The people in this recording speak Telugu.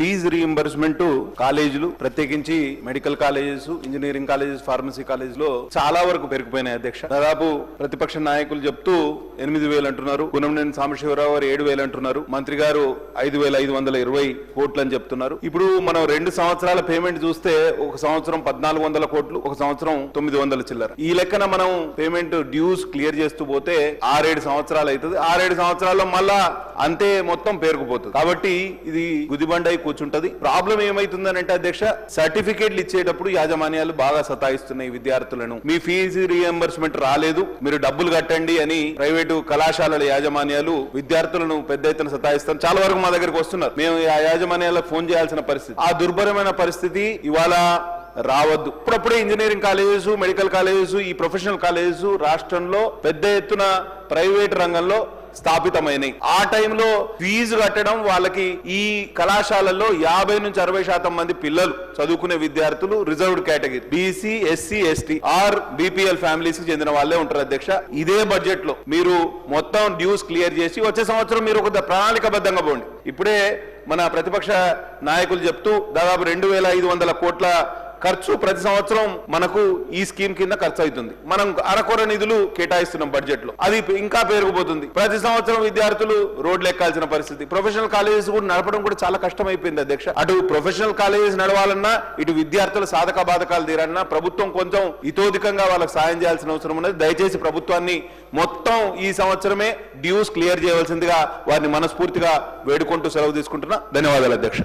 ఫీజు రీఎంబర్స్మెంట్ కాలేజీలు ప్రత్యేకించి medical colleges engineering colleges pharmacy కాలేజ్లో చాలా వరకు పెరిగిపోయినాయి అధ్యక్ష. దాదాపు ప్రతిపక్ష నాయకులు చెప్తూ ఎనిమిది వేలు అంటున్నారు. కునంనేని సాంబశివరావు గారు ఏడు వేలు అంటున్నారు. మంత్రి గారు ఐదు వేల ఐదు వందల ఇరవై కోట్లు అని చెప్తున్నారు. ఇప్పుడు మనం రెండు సంవత్సరాల పేమెంట్ చూస్తే ఒక సంవత్సరం పద్నాలుగు వందల కోట్లు ఒక సంవత్సరం తొమ్మిది వందల చిల్లర. ఈ లెక్కన మనం పేమెంట్ డ్యూస్ క్లియర్ చేస్తూ పోతే ఆరేడు సంవత్సరాలు అవుతుంది. ఆరేడు సంవత్సరాల్లో మళ్ళా అంతే మొత్తం పేరుకుపోతుంది. కాబట్టి ఇది గుదిబండ కూర్చుంటది. ప్రాబ్లం ఏమైతుందని అంటే అధ్యక్ష సర్టిఫికేట్లు ఇచ్చేటప్పుడు యాజమాన్యాలు బాగా సతాయిస్తున్నాయి విద్యార్థులను. మీ ఫీజు రియంబర్స్మెంట్ రాలేదు మీరు డబ్బులు కట్టండి అని ప్రైవేటు కళాశాలల యాజమాన్యాలు విద్యార్థులను పెద్ద ఎత్తున సతాయిస్తారు చాలా వరకు మా దగ్గరికి వస్తున్నారు. మేము ఆ యాజమాన్యాలకు ఫోన్ చేయాల్సిన పరిస్థితి. ఆ దుర్భరమైన పరిస్థితి ఇవాళ రావద్దు. ఇప్పుడప్పుడే ఇంజనీరింగ్ కాలేజెస్ మెడికల్ కాలేజెస్ ఈ ప్రొఫెషనల్ కాలేజెస్ రాష్ట్రంలో పెద్ద ఎత్తున ప్రైవేట్ రంగంలో స్థాపితమైనవి ఆ టైంలో ఫీజు కట్టడం వాళ్ళకి ఈ కళాశాలల్లో యాభై నుంచి అరవై శాతం మంది పిల్లలు చదువుకునే విద్యార్థులు reserved category. BC SC ST or BPL ఫ్యామిలీస్కి చెందిన వాళ్ళే ఉంటారు అధ్యక్ష. ఇదే బడ్జెట్లో మీరు మొత్తం డ్యూస్ క్లియర్ చేసి వచ్చే సంవత్సరం మీరు ఒక ప్రణాళికబద్ధంగా పోండి. ఇప్పుడే మన ప్రతిపక్ష నాయకులు చెప్తూ దాదాపు రెండు వేల ఐదు వందల కోట్ల ఖర్చు ప్రతి సంవత్సరం మనకు ఈ స్కీమ్ కింద ఖర్చు అవుతుంది. మనం అరకొర నిధులు కేటాయిస్తున్నాం బడ్జెట్లో అది ఇంకా పెరిగిపోతుంది ప్రతి సంవత్సరం విద్యార్థులు రోడ్లు ఎక్కాల్సిన పరిస్థితి. ప్రొఫెషనల్ కాలేజెస్ కూడా నడపడం కూడా చాలా కష్టం అయిపోయింది అధ్యక్ష. అటు ప్రొఫెషనల్ కాలేజెస్ నడవాలన్నా ఇటు విద్యార్థుల సాధక బాధకాలు తీరన్నా ప్రభుత్వం కొంచెం ఇతోధికంగా వాళ్ళకి సాయం చేయాల్సిన అవసరం ఉన్నది. దయచేసి ప్రభుత్వాన్ని మొత్తం ఈ సంవత్సరమే డ్యూస్ క్లియర్ చేయవలసిందిగా వారిని మనస్ఫూర్తిగా వేడుకుంటూ సెలవు తీసుకుంటున్నా. ధన్యవాదాలు అధ్యక్ష.